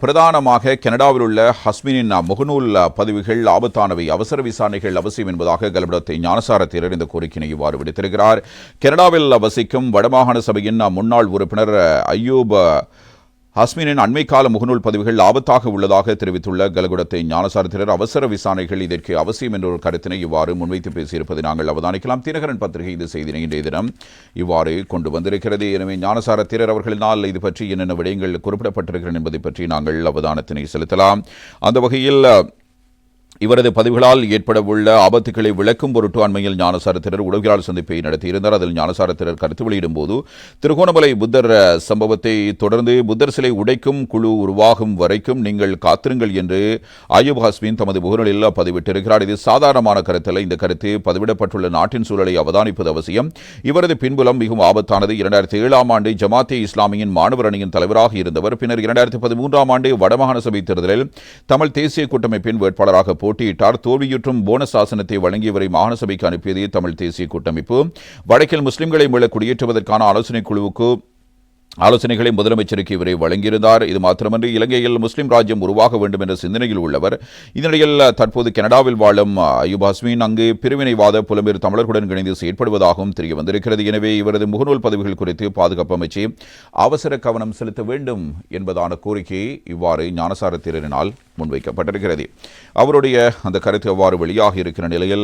பிரதானமாக கனடாவில் உள்ள ஹஸ்மினின் முகநூல் பதிவுகள் ஆபத்தானவை அவசர விசாரணைகள் அவசியம் என்பதாக கலபடத்தை ஞானசார இந்த கோரிக்கையை இவ்வாறு விடுத்திருக்கிறார். கனடாவில் வசிக்கும் வடமாகாண சபையின் முன்னாள் உறுப்பினர் ஐயூப் ஹஸ்மினின் அண்மைக்கால முகநூல் பதிவுகள் ஆபத்தாக உள்ளதாக தெரிவித்துள்ள கலகுடத்தை ஞானசாரத்தினர் அவசர விசாரணைகள் இதற்கு அவசியம் என்ற ஒரு கருத்தினை இவ்வாறு முன்வைத்து பேசியிருப்பதை நாங்கள் அவதானிக்கலாம். தினகரன் பத்திரிகை இது செய்தினை இன்றைய தினம் இவ்வாறு கொண்டு வந்திருக்கிறது. எனவே ஞானசாரத்திரர் அவர்களினால் இது பற்றி என்னென்ன விடயங்கள் குறிப்பிடப்பட்டிருக்கிறேன் என்பதை பற்றி நாங்கள் அவதானத்தினை செலுத்தலாம். அந்த வகையில் இவரது பதிவுகளால் ஏற்படவுள்ள ஆபத்துக்களை விளக்கும் பொருட்டு அண்மையில் ஞானசாரத்திரர் உளவியலாளர் சந்திப்பை நடத்தியிருந்தார். அதில் ஞானசாரத்திரர் கருத்து வெளியிடும் போது திருகோணமலை புத்தர் சம்பவத்தை தொடர்ந்து புத்தர் சிலை உடைக்கும் குழு உருவாகும் வரைக்கும் நீங்கள் காத்திருங்கள் என்று ஆயுப் ஹஸ்மின் தமது முகநூலில் பதிவிட்டிருக்கிறார். இது சாதாரணமான கருத்தல்ல. இந்த கருத்து பதிவிடப்பட்டுள்ள நாட்டின் சூழலை அவதானிப்பது அவசியம். இவரது பின்புலம் மிகவும் ஆபத்தானது. இரண்டாயிரத்தி ஏழாம் ஆண்டு ஜமாத்தே இஸ்லாமியின் மாணவர் அணியின் தலைவராக இருந்தவர். பின்னர் இரண்டாயிரத்தி பதிமூன்றாம் ஆண்டு வடமாகாண சபை தேர்தலில் தமிழ் தேசிய கூட்டமைப்பின் வேட்பாளராக போட்டியிட்டார். தோல்வியுற்றும் போனஸ் ஆசனத்தை வழங்கியவரை மாகாண சபைக்கு அனுப்பியது தமிழ் தேசிய கூட்டமைப்பு. வடக்கில் முஸ்லிம்களை மீள குடியேற்றுவதற்கான ஆலோசனை குழுவுக்கு ஆலோசனைகளை முதலமைச்சருக்கு இவரை வழங்கியிருந்தார். இது மாத்திரமன்றி இலங்கையில் முஸ்லீம் ராஜ்யம் உருவாக வேண்டும் என்ற சிந்தனையில் உள்ளவர். இதனிடையில் தற்போது கனடாவில் வாழும் அயூப் ஹஸ்மீன் அங்கு பிரிவினைவாத புலம்பெயர் தமிழர்களுடன் இணைந்து செயற்படுவதாகவும் தெரிய வந்திருக்கிறது. எனவே இவரது முகநூல் பதிவுகள் குறித்து பாதுகாப்பு அமைச்சு அவசர கவனம் செலுத்த வேண்டும் என்பதான கோரிக்கை இவ்வாறு ஞானசார தேரரினால் முன்வைக்கப்பட்டிருக்கிறது. அவருடைய அந்த கருத்து அவ்வாறு வெளியாகி இருக்கிற நிலையில்